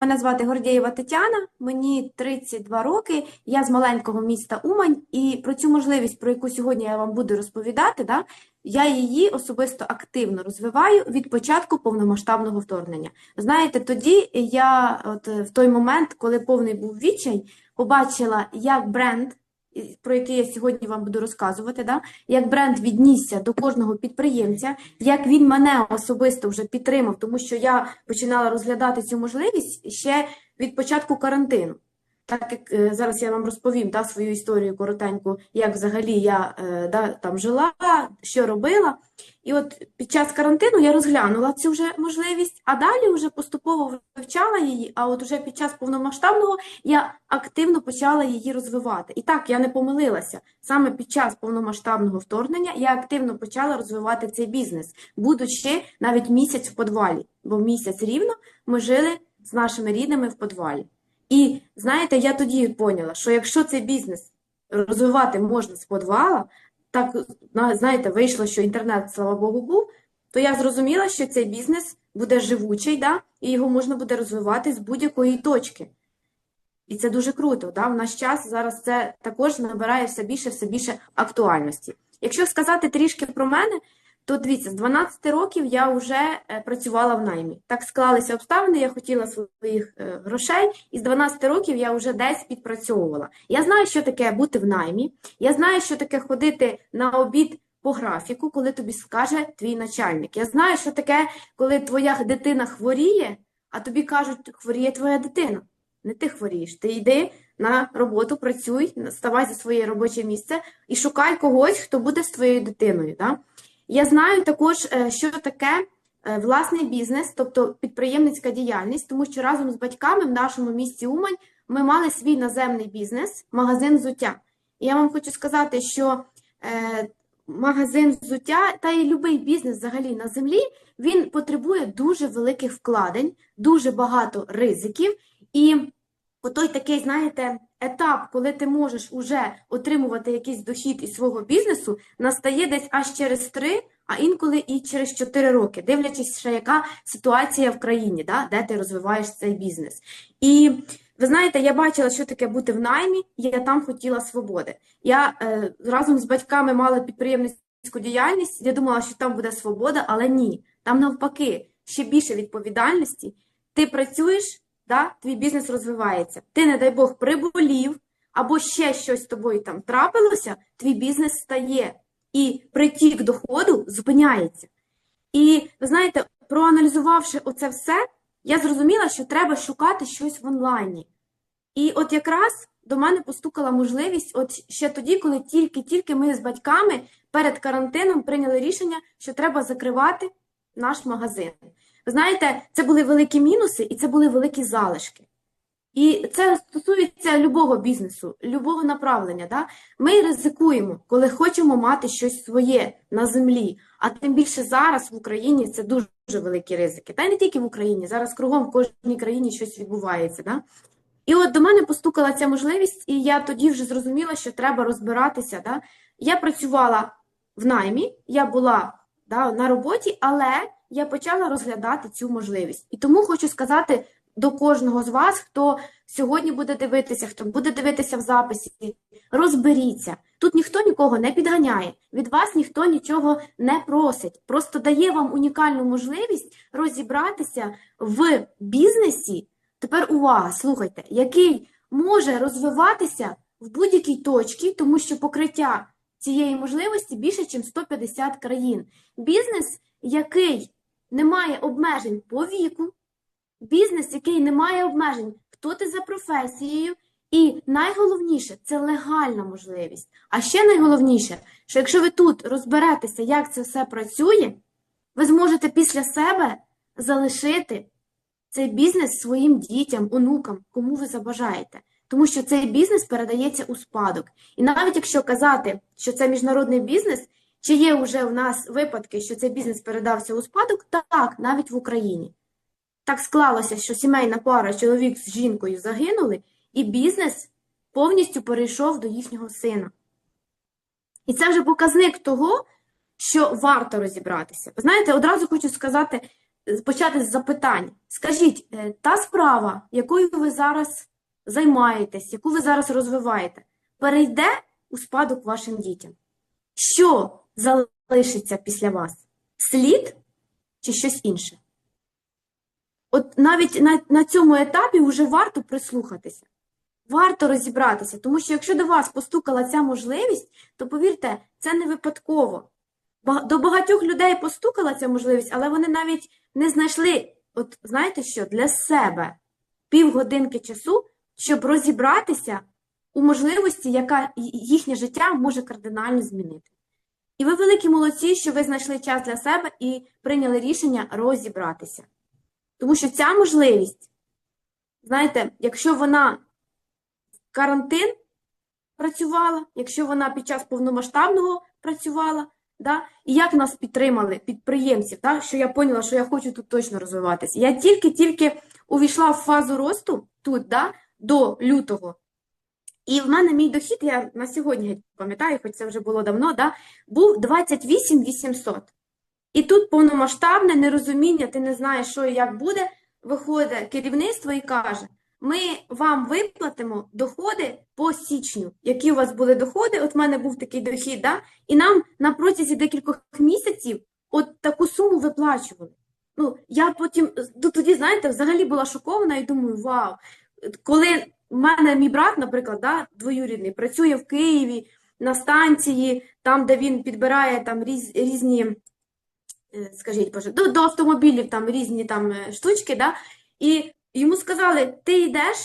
Мене звати Гордієва Тетяна, мені 32 роки, я з маленького міста Умань, і про цю можливість, про яку сьогодні я вам буду розповідати, да, я її особисто активно розвиваю від початку повномасштабного вторгнення. Знаєте, тоді я, от в той момент, коли повний був відчай, побачила, як бренд, про який я сьогодні вам буду розказувати, да, як бренд віднісся до кожного підприємця, як він мене особисто вже підтримав, тому що я починала розглядати цю можливість ще від початку карантину. Так як е, зараз я вам розповім да, свою історію коротеньку, як взагалі я е, да, там жила, що робила. І от під час карантину я розглянула цю вже можливість, а далі вже поступово вивчала її. А от уже під час повномасштабного я активно почала її розвивати. І так, я не помилилася. Саме під час повномасштабного вторгнення я активно почала розвивати цей бізнес, будучи навіть місяць в подвалі, бо місяць рівно ми жили з нашими рідними в подвалі. І знаєте, я тоді поняла, що якщо цей бізнес розвивати можна з подвала, так знаєте, вийшло, що інтернет, слава Богу, був, то я зрозуміла, що цей бізнес буде живучий, да, і його можна буде розвивати з будь-якої точки. І це дуже круто. Да? В наш час зараз це також набирає все більше, все більше актуальності. Якщо сказати трішки про мене, то дивіться, з 12 років я вже е, працювала в наймі. Так склалися обставини, я хотіла своїх е, грошей, і з 12 років я вже десь підпрацьовувала. Я знаю, що таке бути в наймі, я знаю, що таке ходити на обід по графіку, коли тобі скаже твій начальник. Я знаю, що таке, коли твоя дитина хворіє, а тобі кажуть, хворіє твоя дитина. Не ти хворієш, ти йди на роботу, працюй, ставай за своє робоче місце і шукай когось, хто буде з твоєю дитиною. Да? Я знаю також, е, що таке е, власний бізнес, тобто підприємницька діяльність, тому що разом з батьками в нашому місті Умань ми мали свій наземний бізнес, магазин взуття. І я вам хочу сказати, що е, магазин взуття та й будь-який бізнес взагалі на землі, він потребує дуже великих вкладень, дуже багато ризиків. І отой такий, знаєте, етап, коли ти можеш уже отримувати якийсь дохід із свого бізнесу, настає десь аж через три, а інколи і через 4 роки, дивлячись, ще яка ситуація в країні, да, де ти розвиваєш цей бізнес. І ви знаєте, я бачила, що таке бути в наймі, і я там хотіла свободи. Я е, разом з батьками мала підприємницьку діяльність, я думала, що там буде свобода, але ні. Там навпаки, ще більше відповідальності. Ти працюєш, да, твій бізнес розвивається. Ти, не дай Бог, приболів, або ще щось з тобою там трапилося, твій бізнес стає. І притік доходу зупиняється. І ви знаєте, проаналізувавши оце все, я зрозуміла, що треба шукати щось в онлайні. І от якраз до мене постукала можливість, от ще тоді, коли тільки-тільки ми з батьками перед карантином прийняли рішення, що треба закривати наш магазин. Знаєте, це були великі мінуси і це були великі залишки. І це стосується любого бізнесу, любого направлення. Да? Ми ризикуємо, коли хочемо мати щось своє на землі. А тим більше зараз в Україні це дуже, дуже великі ризики. Та й не тільки в Україні, зараз кругом в кожній країні щось відбувається. Да? І от до мене постукала ця можливість, і я тоді вже зрозуміла, що треба розбиратися. Да? Я працювала в наймі, я була да, на роботі, але я почала розглядати цю можливість. І тому хочу сказати до кожного з вас, хто сьогодні буде дивитися, хто буде дивитися в записі, розберіться. Тут ніхто нікого не підганяє, від вас ніхто нічого не просить. Просто дає вам унікальну можливість розібратися в бізнесі. Тепер увага, слухайте, який може розвиватися в будь-якій точці, тому що покриття цієї можливості більше, ніж 150 країн. Бізнес, який не має обмежень по віку, бізнес, який не має обмежень, хто ти за професією, і найголовніше це легальна можливість. А ще найголовніше, що якщо ви тут розберетеся, як це все працює, ви зможете після себе залишити цей бізнес своїм дітям, онукам, кому ви забажаєте. Тому що цей бізнес передається у спадок. І навіть якщо казати, що це міжнародний бізнес, чи є вже у нас випадки, що цей бізнес передався у спадок? Так, навіть в Україні. Так склалося, що сімейна пара, чоловік з жінкою загинули, і бізнес повністю перейшов до їхнього сина. І це вже показник того, що варто розібратися. Ви знаєте, одразу хочу сказати, е, почати з запитань. Скажіть, е, та справа, якою ви зараз займаєтесь, яку ви зараз розвиваєте, перейде у спадок вашим дітям? Що залишиться після вас? Слід чи щось інше? От навіть на, на цьому етапі вже варто прислухатися. Варто розібратися, тому що якщо до вас постукала ця можливість, то повірте, це не випадково. До багатьох людей постукала ця можливість, але вони навіть не знайшли, от знаєте що, для себе півгодинки часу, щоб розібратися у можливості, яка їхнє життя може кардинально змінити. І ви великі молодці, що ви знайшли час для себе і прийняли рішення розібратися. Тому що ця можливість, знаєте, якщо вона в карантин працювала, якщо вона під час повномасштабного працювала, да, і як нас підтримали підприємців, да, що я поняла, що я хочу тут точно розвиватися. Я тільки-тільки увійшла в фазу росту тут, да, до лютого. І в мене мій дохід, я на сьогодні пам'ятаю, хоч це вже було давно, да, був 28 800. І тут повномасштабне нерозуміння, ти не знаєш, що і як буде, виходить керівництво і каже, ми вам виплатимо доходи по січню. Які у вас були доходи, от в мене був такий дохід, да? і нам на протязі декількох місяців от таку суму виплачували. Ну, я потім, ну, тоді, знаєте, взагалі була шокована і думаю, вау, коли в мене мій брат, наприклад, да, двоюрідний, працює в Києві на станції, там, де він підбирає там різ, різні, е, скажіть, Боже, до, до автомобілів там різні там е, штучки, да, і йому сказали, ти йдеш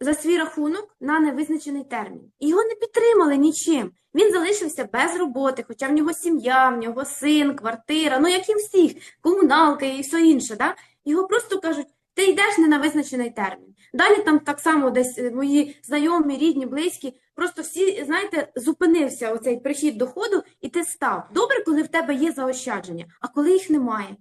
за свій рахунок на невизначений термін. І його не підтримали нічим. Він залишився без роботи, хоча в нього сім'я, в нього син, квартира, ну як і всіх, комуналка і все інше. Да? Його просто кажуть, ти йдеш не на визначений термін. Далі там так само десь е, мої знайомі, рідні, близькі, просто всі, знаєте, зупинився оцей прихід доходу, і ти став. Добре, коли в тебе є заощадження, а коли їх немає.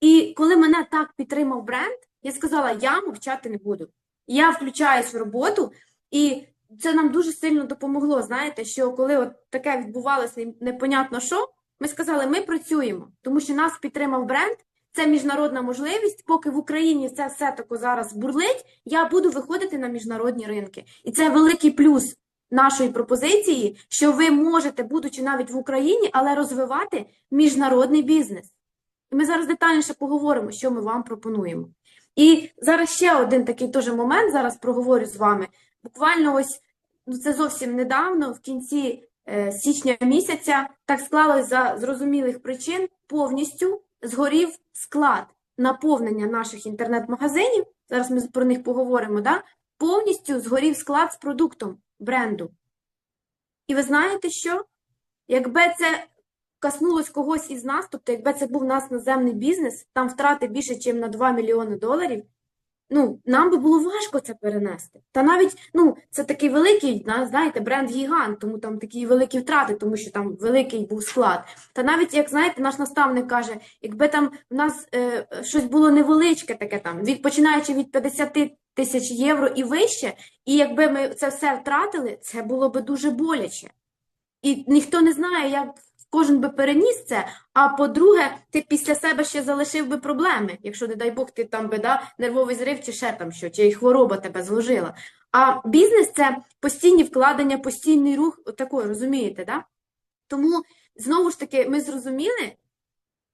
І коли мене так підтримав бренд, я сказала, я мовчати не буду. Я включаюсь в роботу, і це нам дуже сильно допомогло. Знаєте, що коли от таке відбувалося непонятно що, ми сказали, ми працюємо, тому що нас підтримав бренд. Це міжнародна можливість, поки в Україні це все тако зараз бурлить, я буду виходити на міжнародні ринки. І це великий плюс нашої пропозиції, що ви можете, будучи навіть в Україні, але розвивати міжнародний бізнес. І ми зараз детальніше поговоримо, що ми вам пропонуємо. І зараз ще один такий теж момент, зараз проговорю з вами. Буквально ось, ну це зовсім недавно, в кінці е, січня місяця, так склалось за зрозумілих причин, повністю згорів склад наповнення наших інтернет-магазинів. Зараз ми про них поговоримо, да? повністю згорів склад з продуктом бренду. І ви знаєте що? Якби це коснулось когось із нас, тобто якби це був нас наземний бізнес, там втрати більше, ніж на 2 мільйони доларів, ну, нам би було важко це перенести. Та навіть, ну, це такий великий, на- знаєте, бренд-гігант, тому там такі великі втрати, тому що там великий був склад. Та навіть, як знаєте, наш наставник каже, якби там в нас е, щось було невеличке таке там, від, починаючи від 50 тисяч євро і вище, і якби ми це все втратили, це було би дуже боляче. І ніхто не знає, як кожен би переніс це. А по-друге, ти після себе ще залишив би проблеми, якщо, не дай Бог, ти там би да, нервовий зрив чи ще там що, чи хвороба тебе зложила. А бізнес це постійні вкладення, постійний рух, отакої, розумієте, да? Тому знову ж таки ми зрозуміли,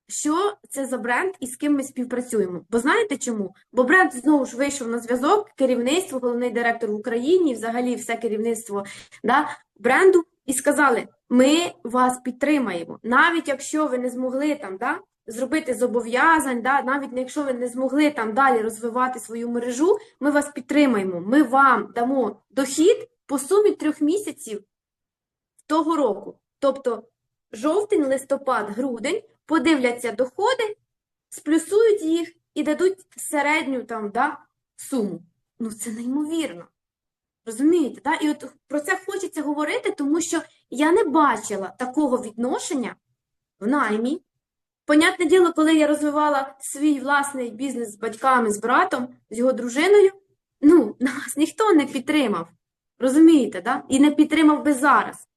що це за бренд і з ким ми співпрацюємо. Бо знаєте чому? Бо бренд знову ж вийшов на зв'язок, керівництво, головний директор в Україні, взагалі все керівництво да, бренду, і сказали: ми вас підтримаємо. Навіть якщо ви не змогли там да, зробити зобов'язань, да, навіть якщо ви не змогли там далі розвивати свою мережу, ми вас підтримаємо. Ми вам дамо дохід по сумі трьох місяців того року. Тобто жовтень, листопад, грудень подивляться доходи, сплюсують їх і дадуть середню там, да, суму. Ну, це неймовірно. Розумієте, да? І от про це хочеться говорити, тому що я не бачила такого відношення в наймі. Понятне діло, коли я розвивала свій власний бізнес з батьками, з братом, з його дружиною, ну, нас ніхто не підтримав. Розумієте, да? І не підтримав би зараз.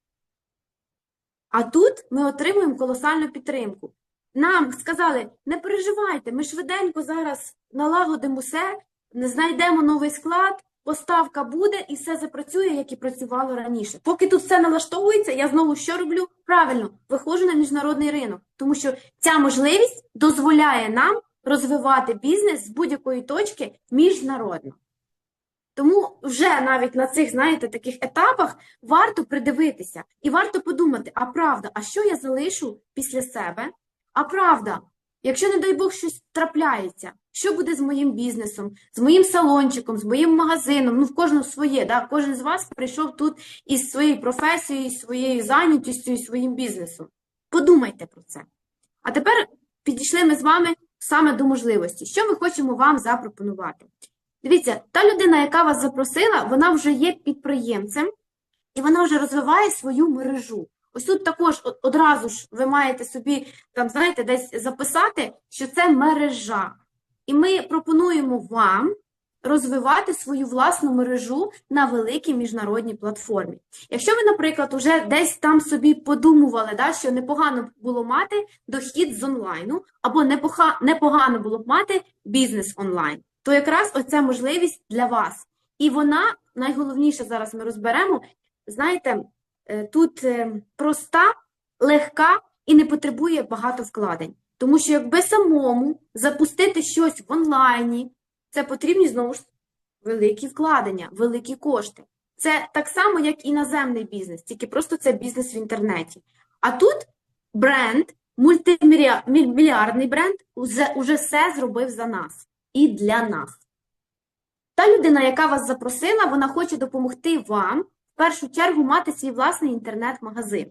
А тут ми отримуємо колосальну підтримку. нам сказали, не переживайте, ми швиденько зараз налагодимо все, не знайдемо новий склад, поставка буде і все запрацює, як і працювало раніше. Поки тут все налаштовується, я знову що роблю? Правильно, виходжу на міжнародний ринок, тому що ця можливість дозволяє нам розвивати бізнес з будь-якої точки міжнародно. Тому вже навіть на цих, знаєте, таких етапах варто придивитися і варто подумати, а правда, а що я залишу після себе? А правда, якщо, не дай Бог, щось трапляється, що буде з моїм бізнесом, з моїм салончиком, з моїм магазином? Ну, в кожного своє, да? Кожен з вас прийшов тут із своєю професією, із своєю зайнятістю, і своїм бізнесом. Подумайте про це. А тепер підійшли ми з вами саме до можливості. Що ми хочемо вам запропонувати? Дивіться, та людина, яка вас запросила, вона вже є підприємцем, і вона вже розвиває свою мережу. Ось тут також одразу ж ви маєте собі там, знаєте, десь записати, що це мережа. І ми пропонуємо вам розвивати свою власну мережу на великій міжнародній платформі. Якщо ви, наприклад, уже десь там собі подумували, да, що непогано було мати дохід з онлайну, або непогано було б мати бізнес онлайн, то якраз оця можливість для вас. І вона, найголовніше зараз ми розберемо, знаєте, тут е, проста, легка і не потребує багато вкладень. Тому що якби самому запустити щось в онлайні, це потрібні знову ж великі вкладення, великі кошти. Це так само, як і наземний бізнес, тільки просто це бізнес в інтернеті. А тут бренд, мультимільярдний бренд, уже, все зробив за нас і для нас. Та людина, яка вас запросила, вона хоче допомогти вам першу чергу мати свій власний інтернет-магазин.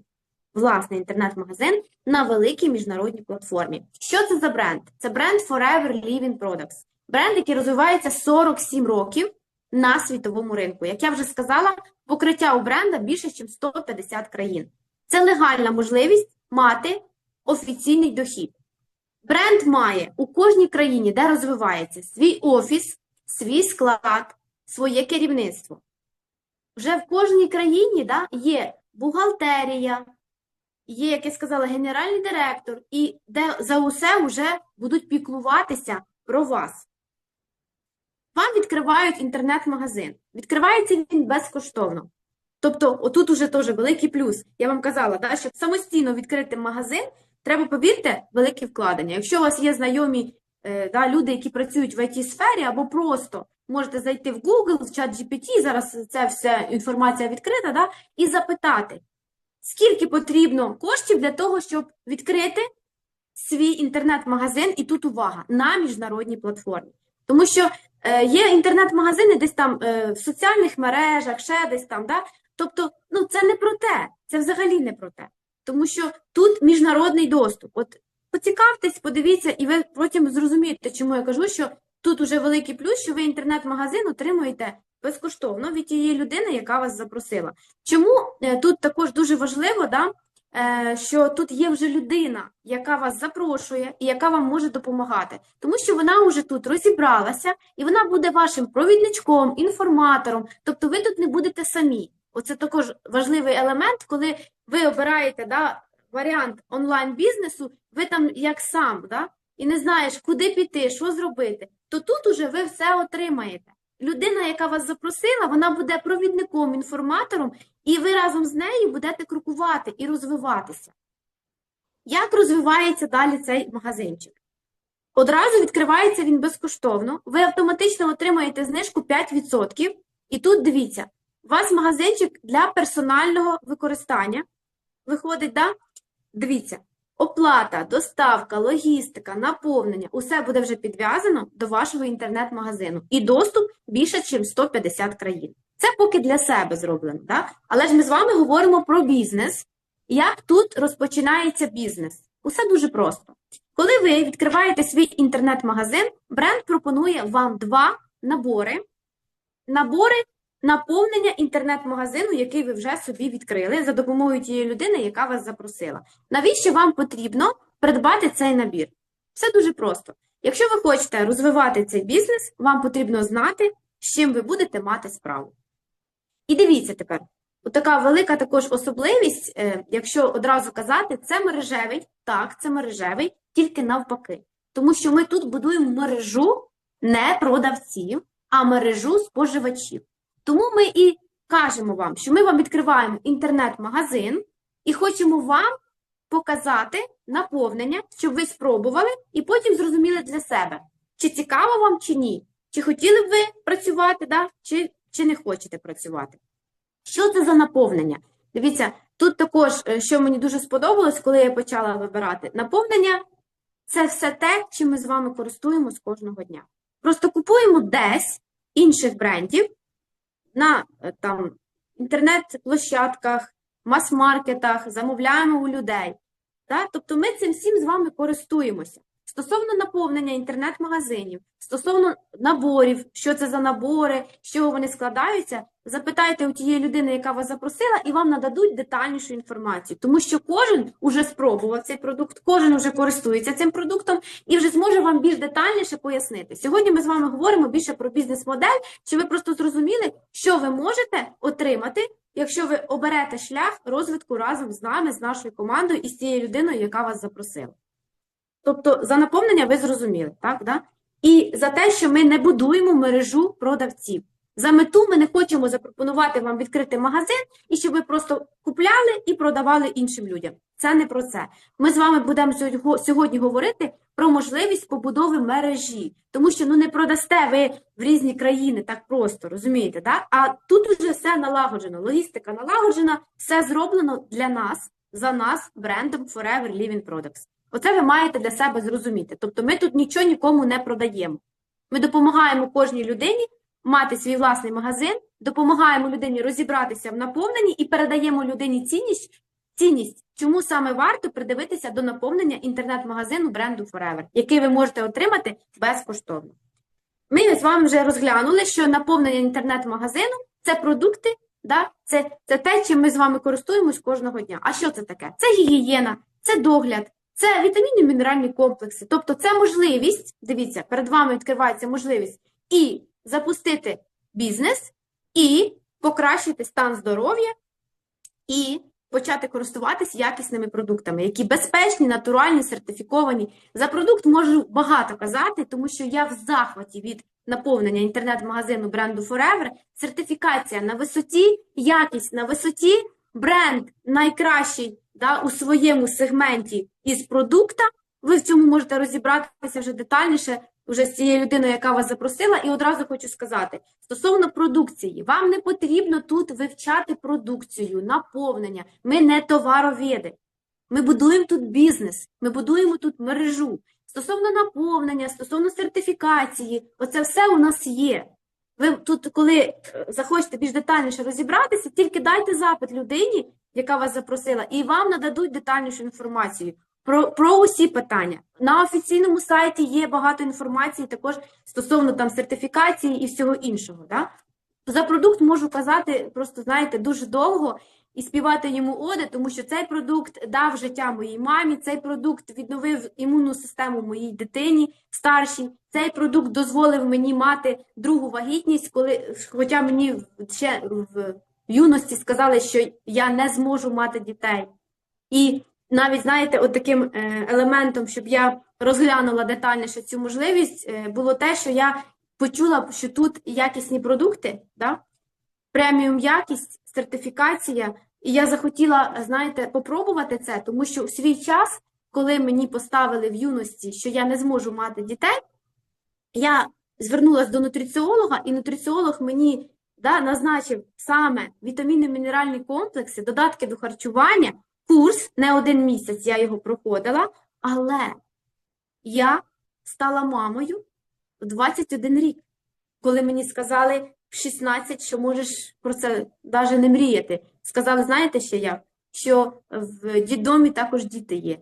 Власний інтернет-магазин на великій міжнародній платформі. Що це за бренд? Це бренд Forever Living Products. Бренд, який розвивається 47 років на світовому ринку. Як я вже сказала, покриття у бренда більше, ніж 150 країн. Це легальна можливість мати офіційний дохід. Бренд має у кожній країні, де розвивається свій офіс, свій склад, своє керівництво. Вже в кожній країні да, є бухгалтерія, є, як я сказала, генеральний директор, і де за усе вже будуть піклуватися про вас. Вам відкривають інтернет-магазин. Відкривається він безкоштовно. Тобто, отут уже теж великий плюс. Я вам казала, да, щоб самостійно відкрити магазин, треба, повірте, велике вкладення. Якщо у вас є знайомі е, да, люди, які працюють в IT-сфері, або просто можете зайти в Google, в чат GPT, зараз ця вся інформація відкрита, да, і запитати, скільки потрібно коштів для того, щоб відкрити свій інтернет-магазин, і тут увага, на міжнародній платформі. Тому що е, є інтернет-магазини десь там е, в соціальних мережах, ще десь там, да? Тобто, ну це не про те, це взагалі не про те. Тому що тут міжнародний доступ. От поцікавтесь, подивіться, і ви потім зрозумієте, чому я кажу, що тут уже великий плюс, що ви інтернет-магазин отримуєте безкоштовно від тієї людини, яка вас запросила. Чому е, тут також дуже важливо, да, е, що тут є вже людина, яка вас запрошує і яка вам може допомагати, тому що вона вже тут розібралася, і вона буде вашим провідничком, інформатором, тобто ви тут не будете самі. Оце також важливий елемент, коли ви обираєте да, варіант онлайн-бізнесу, ви там як сам, да, і не знаєш, куди піти, що зробити, то тут уже ви все отримаєте. Людина, яка вас запросила, вона буде провідником, інформатором, і ви разом з нею будете крокувати і розвиватися. Як розвивається далі цей магазинчик? Одразу відкривається він безкоштовно, ви автоматично отримаєте знижку 5%. І тут дивіться, у вас магазинчик для персонального використання. Виходить, да? Дивіться, оплата, доставка, логістика, наповнення усе буде вже підв'язано до вашого інтернет-магазину. І доступ більше, ніж 150 країн. Це поки для себе зроблено, да? але ж ми з вами говоримо про бізнес. Як тут розпочинається бізнес? Усе дуже просто. Коли ви відкриваєте свій інтернет-магазин, бренд пропонує вам два набори. Набори наповнення інтернет-магазину, який ви вже собі відкрили за допомогою тієї людини, яка вас запросила. Навіщо вам потрібно придбати цей набір? Все дуже просто. Якщо ви хочете розвивати цей бізнес, вам потрібно знати, з чим ви будете мати справу. І дивіться тепер, така велика також особливість, е, якщо одразу казати, це мережевий, так, це мережевий, тільки навпаки. Тому що ми тут будуємо мережу не продавців, а мережу споживачів. Тому ми і кажемо вам, що ми вам відкриваємо інтернет-магазин і хочемо вам показати наповнення, щоб ви спробували і потім зрозуміли для себе, чи цікаво вам, чи ні. Чи хотіли б ви працювати, да? чи, чи не хочете працювати. Що це за наповнення? Дивіться, тут також, е, що мені дуже сподобалось, коли я почала вибирати, наповнення це все те, чим ми з вами користуємось кожного дня. Просто купуємо десь інших брендів на е, там, інтернет-площадках, мас-маркетах, замовляємо у людей. Так? Тобто ми цим всім з вами користуємося. Стосовно наповнення інтернет-магазинів, стосовно наборів, що це за набори, з чого вони складаються, запитайте у тієї людини, яка вас запросила, і вам нададуть детальнішу інформацію. Тому що кожен уже спробував цей продукт, кожен вже користується цим продуктом і вже зможе вам більш детальніше пояснити. Сьогодні ми з вами говоримо більше про бізнес-модель, щоб ви просто зрозуміли, що ви можете отримати, якщо ви оберете шлях розвитку разом з нами, з нашою командою і з тією людиною, яка вас запросила. Тобто за наповнення ви зрозуміли, так? Да? І за те, що ми не будуємо мережу продавців. За мету ми не хочемо запропонувати вам відкрити магазин і щоб ви просто купляли і продавали іншим людям. Це не про це. Ми з вами будемо сьогодні- говорити про можливість побудови мережі, тому що ну не продасте ви в різні країни так просто, розумієте? Да? А тут вже все налагоджено, логістика налагоджена, все зроблено для нас, за нас, брендом Forever Living Products. Оце ви маєте для себе зрозуміти. Тобто ми тут нічого нікому не продаємо. Ми допомагаємо кожній людині мати свій власний магазин, допомагаємо людині розібратися в наповненні і передаємо людині цінність, цінність, чому саме варто придивитися до наповнення інтернет-магазину бренду Forever, який ви можете отримати безкоштовно. Ми з вами вже розглянули, що наповнення інтернет-магазину це продукти, да? це, це те, чим ми з вами користуємось кожного дня. А що це таке? Це гігієна, це догляд, це вітамінні мінеральні комплекси. Тобто, це можливість, дивіться, перед вами відкривається можливість і запустити бізнес, і покращити стан здоров'я, і почати користуватися якісними продуктами, які безпечні, натуральні, сертифіковані. За продукт можу багато казати, тому що я в захваті від наповнення інтернет-магазину бренду Forever. Сертифікація на висоті, якість на висоті, бренд найкращий да, у своєму сегменті із продукта. Ви в цьому можете розібратися вже детальніше вже з цією людиною, яка вас запросила, і одразу хочу сказати: стосовно продукції, вам не потрібно тут вивчати продукцію, наповнення. Ми не товароведи. Ми будуємо тут бізнес, ми будуємо тут мережу. Стосовно наповнення, стосовно сертифікації, оце все у нас є. Ви тут, коли е, захочете більш детальніше розібратися, тільки дайте запит людині, яка вас запросила, і вам нададуть детальнішу інформацію про, про усі питання. На офіційному сайті є багато інформації також стосовно там сертифікації і всього іншого. Да? За продукт можу казати, просто знаєте, дуже довго і співати йому оди, тому що цей продукт дав життя моїй мамі, цей продукт відновив імунну систему моїй дитині старшій. Цей продукт дозволив мені мати другу вагітність, коли, хоча мені ще в юності сказали, що я не зможу мати дітей. І навіть, знаєте, от таким е, елементом, щоб я розглянула детальніше цю можливість, е, було те, що я почула, що тут якісні продукти, да? преміум якість, сертифікація. І я захотіла, знаєте, попробувати це, тому що в свій час, коли мені поставили в юності, що я не зможу мати дітей, я звернулася до нутриціолога, і нутриціолог мені да, назначив саме вітамінно мінеральні комплекси, додатки до харчування, курс не один місяць я його проходила, але я стала мамою в 21 рік, коли мені сказали в 16, що можеш про це навіть не мріяти. Сказали, знаєте ще як? Що в дідомі також діти є.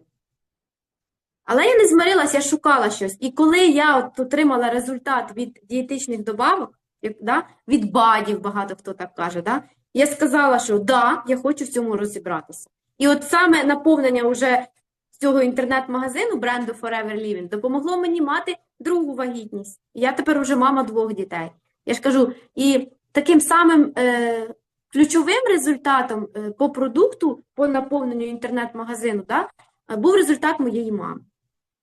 Але я не змирилася, я шукала щось. І коли я от отримала результат від дієтичних добавок, да, від БАДів, багато хто так каже, да, я сказала, що да, я хочу в цьому розібратися. І от саме наповнення уже цього інтернет-магазину бренду Forever Living допомогло мені мати другу вагітність. Я тепер вже мама двох дітей. Я ж кажу, і таким самим е, ключовим результатом е, по продукту, по наповненню інтернет-магазину, да, був результат моєї мами.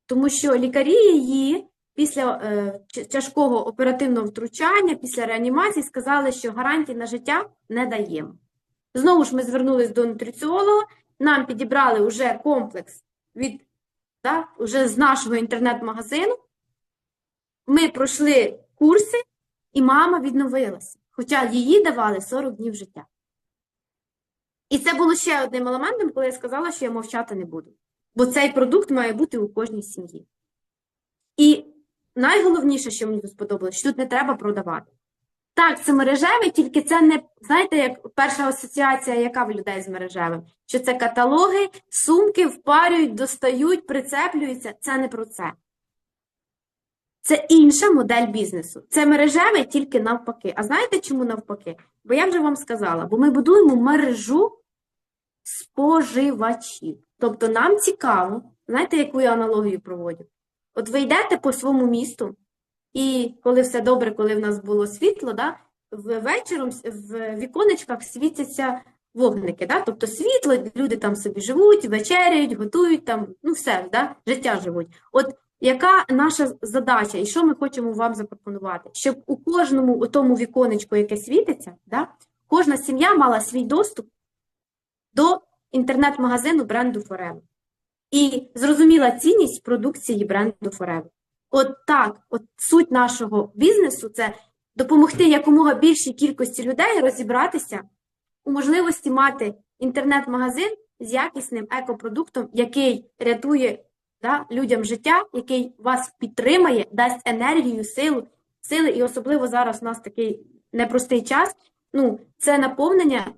Тому що лікарі її після е, тяжкого оперативного втручання, після реанімації сказали, що гарантій на життя не даємо. Знову ж ми звернулись до нутриціолога, нам підібрали вже комплекс від, да, вже з нашого інтернет-магазину. Ми пройшли курси, і мама відновилася, хоча їй давали 40 днів життя. І це було ще одним елементом, коли я сказала, що я мовчати не буду. Бо цей продукт має бути у кожній сім'ї. І найголовніше, що мені сподобалось, що тут не треба продавати. Так, це мережеве, тільки це не, знаєте, як перша асоціація, яка в людей з мережевим? Що це каталоги, сумки впарюють, достають, прицеплюються. Це не про це. Це інша модель бізнесу. Це мережеве тільки навпаки. А знаєте, чому навпаки? Бо я вже вам сказала, бо ми будуємо мережу споживачів. Тобто нам цікаво, знаєте, яку я аналогію проводю? От ви йдете по своєму місту, і коли все добре, коли в нас було світло, да, вечором в віконечках світяться вогники. Да? Тобто світло, люди там собі живуть, вечеряють, готують, там, ну все, да? життя живуть. От яка наша задача і що ми хочемо вам запропонувати? Щоб у кожному у тому віконечку, яке світиться, да, кожна сім'я мала свій доступ до інтернет-магазину бренду Forever. І зрозуміла цінність продукції бренду Forever. От так, от суть нашого бізнесу це допомогти якомога більшій кількості людей розібратися у можливості мати інтернет-магазин з якісним екопродуктом, який рятує да, людям життя, який вас підтримає, дасть енергію, силу, сили, і особливо зараз у нас такий непростий час. Ну, це наповнення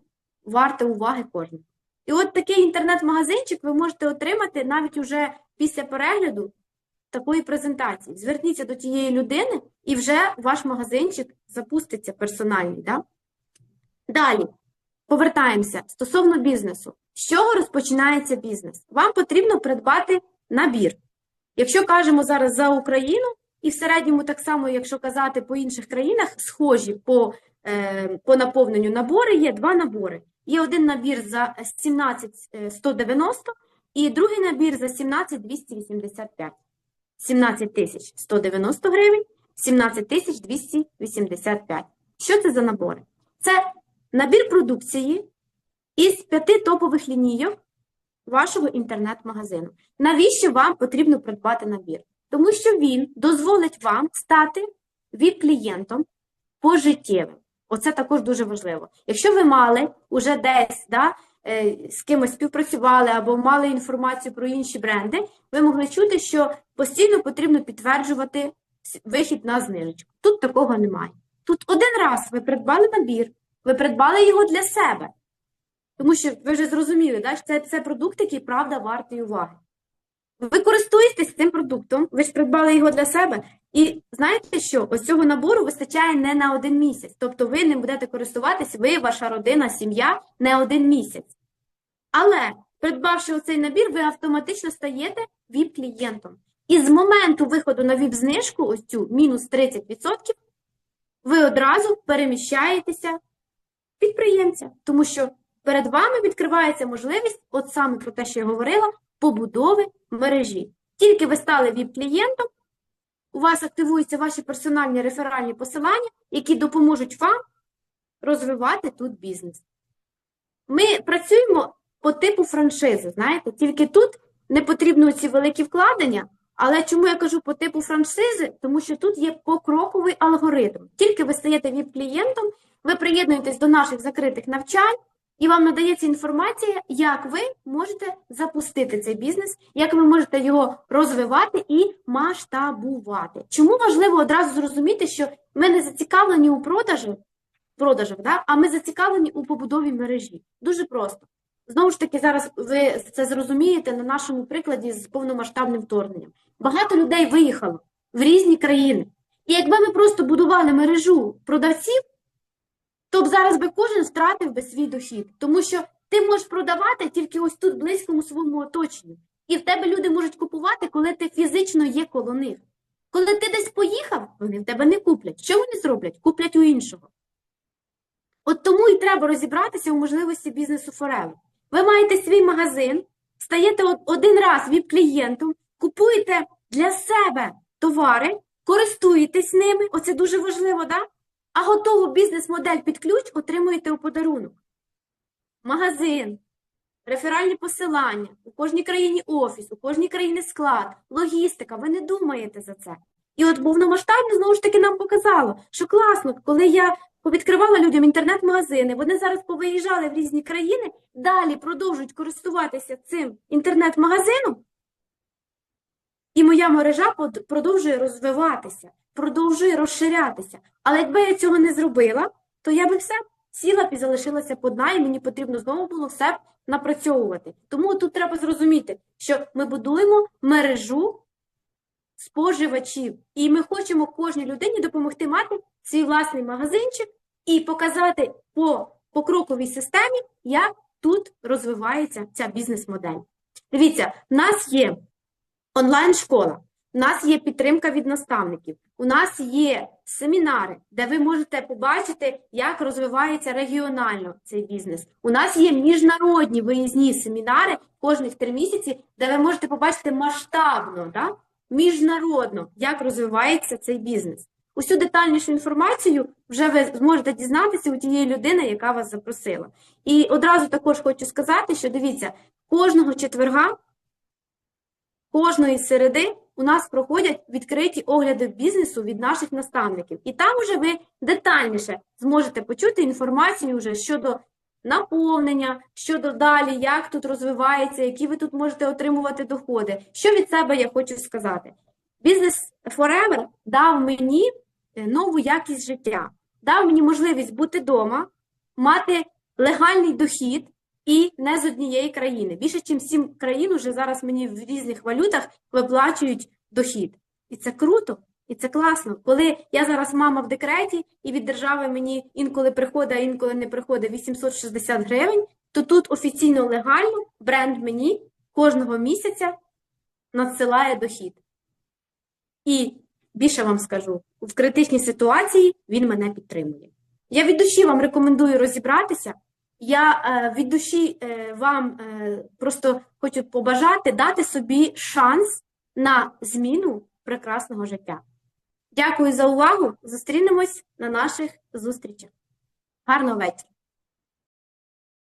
варте уваги кожного. І от такий інтернет-магазинчик ви можете отримати навіть уже після перегляду такої презентації. Зверніться до тієї людини, і вже ваш магазинчик запуститься персональний. Да? Далі, повертаємося стосовно бізнесу. З чого розпочинається бізнес? Вам потрібно придбати набір. Якщо кажемо зараз за Україну, і в середньому так само, якщо казати по інших країнах, схожі по, е, по наповненню набори, є два набори. Є один набір за 17190 і другий набір за 17285. 17 тисяч 190 гривень, 17 тисяч 285. Що це за набори? Це набір продукції із п'яти топових лінійок вашого інтернет-магазину. Навіщо вам потрібно придбати набір? Тому що він дозволить вам стати VIP-клієнтом пожиттєвим. Оце також дуже важливо. Якщо ви мали уже десь да, з кимось співпрацювали або мали інформацію про інші бренди, ви могли чути, що постійно потрібно підтверджувати вихід на знижечку. Тут такого немає. Тут один раз ви придбали набір, ви придбали його для себе. Тому що ви вже зрозуміли, да, що це, це продукт, який правда вартий уваги. Ви користуєтесь цим продуктом, ви ж придбали його для себе. І знаєте що? Ось цього набору вистачає не на один місяць. Тобто ви не будете користуватись, ви, ваша родина, сім'я не один місяць. Але, придбавши оцей набір, ви автоматично стаєте ВІП-клієнтом. І з моменту виходу на ВІП-знижку, ось цю мінус 30%, ви одразу переміщаєтеся підприємця, тому що перед вами відкривається можливість, от саме про те, що я говорила, побудови мережі. Тільки ви стали ВІП-клієнтом, у вас активуються ваші персональні реферальні посилання, які допоможуть вам розвивати тут бізнес. Ми працюємо по типу франшизи, знаєте, тільки тут не потрібно ці великі вкладення. Але чому я кажу по типу франшизи? Тому що тут є покроковий алгоритм. Тільки ви стаєте ВІП-клієнтом, ви приєднуєтесь до наших закритих навчань, і вам надається інформація, як ви можете запустити цей бізнес, як ви можете його розвивати і масштабувати. Чому важливо одразу зрозуміти, що ми не зацікавлені у продажі, продажах, да? а ми зацікавлені у побудові мережі. Дуже просто. Знову ж таки, зараз ви це зрозумієте на нашому прикладі з повномасштабним вторгненням. Багато людей виїхало в різні країни. І якби ми просто будували мережу продавців, то б зараз би кожен втратив би свій дохід. Тому що ти можеш продавати тільки ось тут, близькому своєму оточенню. І в тебе люди можуть купувати, коли ти фізично є коло них. Коли ти десь поїхав, вони в тебе не куплять. Що вони зроблять? Куплять у іншого. От тому і треба розібратися у можливості бізнесу Forever. Ви маєте свій магазин, стаєте один раз віп-клієнтом, купуєте для себе товари, користуєтесь ними, оце дуже важливо, да? А готову бізнес-модель під ключ отримуєте у подарунок. Магазин, реферальні посилання, у кожній країні офіс, у кожній країні склад, логістика, ви не думаєте за це. І от повномасштабно, знову ж таки, нам показало, що класно, коли я повідкривала людям інтернет-магазини, вони зараз повиїжджали в різні країни, далі продовжують користуватися цим інтернет-магазином, і моя мережа продовжує розвиватися, продовжує розширятися. Але якби я цього не зробила, то я би все сіла і залишилася б одна, і мені потрібно знову було все напрацьовувати. Тому тут треба зрозуміти, що ми будуємо мережу споживачів, і ми хочемо кожній людині допомогти мати свій власний магазинчик і показати по покроковій системі, як тут розвивається ця бізнес-модель. Дивіться, в нас є онлайн-школа, у нас є підтримка від наставників, у нас є семінари, де ви можете побачити, як розвивається регіонально цей бізнес. У нас є міжнародні виїзні семінари кожних три місяці, де ви можете побачити масштабно, да? міжнародно, як розвивається цей бізнес. Усю детальнішу інформацію вже ви зможете дізнатися у тієї людини, яка вас запросила. І одразу також хочу сказати, що дивіться, кожного четверга кожної середи у нас проходять відкриті огляди бізнесу від наших наставників. І там уже ви детальніше зможете почути інформацію вже щодо наповнення, щодо далі, як тут розвивається, які ви тут можете отримувати доходи. Що від себе я хочу сказати? Бізнес Forever дав мені е, нову якість життя, дав мені можливість бути вдома, мати легальний дохід, і не з однієї країни. Більше, ніж сім країн уже зараз мені в різних валютах виплачують дохід. І це круто, і це класно. Коли я зараз мама в декреті, і від держави мені інколи приходить, а інколи не приходить 860 гривень, то тут офіційно легально бренд мені кожного місяця надсилає дохід. І більше вам скажу, в критичній ситуації він мене підтримує. Я від душі вам рекомендую розібратися. Я е, від душі е, вам е, просто хочу побажати дати собі шанс на зміну прекрасного життя. Дякую за увагу. Зустрінемось на наших зустрічах. Гарного вечора!